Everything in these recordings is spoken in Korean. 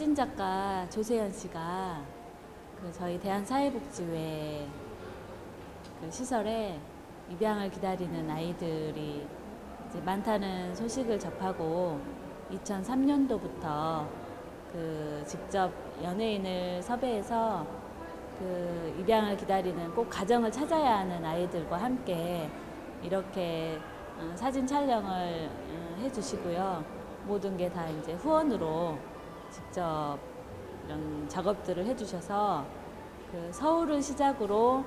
사진 작가 조세현 씨가 그 저희 대한사회복지회 그 시설에 입양을 기다리는 아이들이 많다는 소식을 접하고 2003년도부터 그 직접 연예인을 섭외해서 그 입양을 기다리는 꼭 가정을 찾아야 하는 아이들과 함께 이렇게 어, 사진 촬영을 어, 해주시고요. 모든 게 다 이제 후원으로 직접 이런 작업들을 해주셔서 그 서울을 시작으로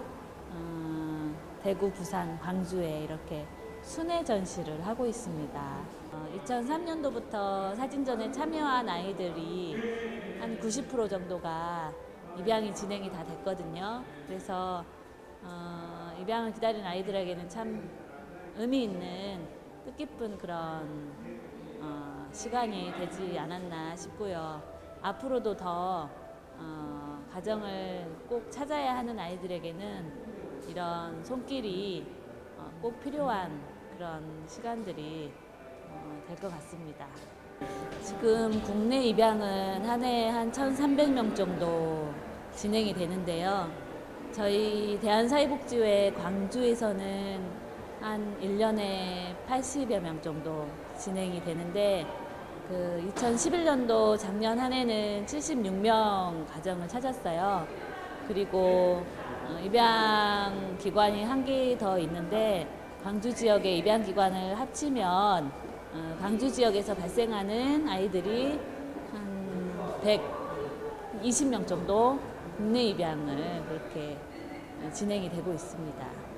어, 대구, 부산, 광주에 이렇게 순회 전시를 하고 있습니다. 어, 2003년도부터 사진전에 참여한 아이들이 한 90% 정도가 입양이 진행이 다 됐거든요. 그래서 어, 입양을 기다리는 아이들에게는 참 의미 있는 뜻깊은 그런 어, 시간이 되지 않았나 싶고요. 앞으로도 더 어, 가정을 꼭 찾아야 하는 아이들에게는 이런 손길이 어, 꼭 필요한 그런 시간들이 어, 될것 같습니다. 지금 국내 입양은 한 해에 한 1,300명 정도 진행이 되는데요. 저희 대한사회복지회 광주에서는 한 1년에 80여 명 정도 진행이 되는데 그 2011년도 작년 한 해는 76명 가정을 찾았어요. 그리고 어, 입양 기관이 한 개 더 있는데 광주 지역의 입양 기관을 합치면 어, 광주 지역에서 발생하는 아이들이 한 120명 정도 국내 입양을 그렇게 어, 진행이 되고 있습니다.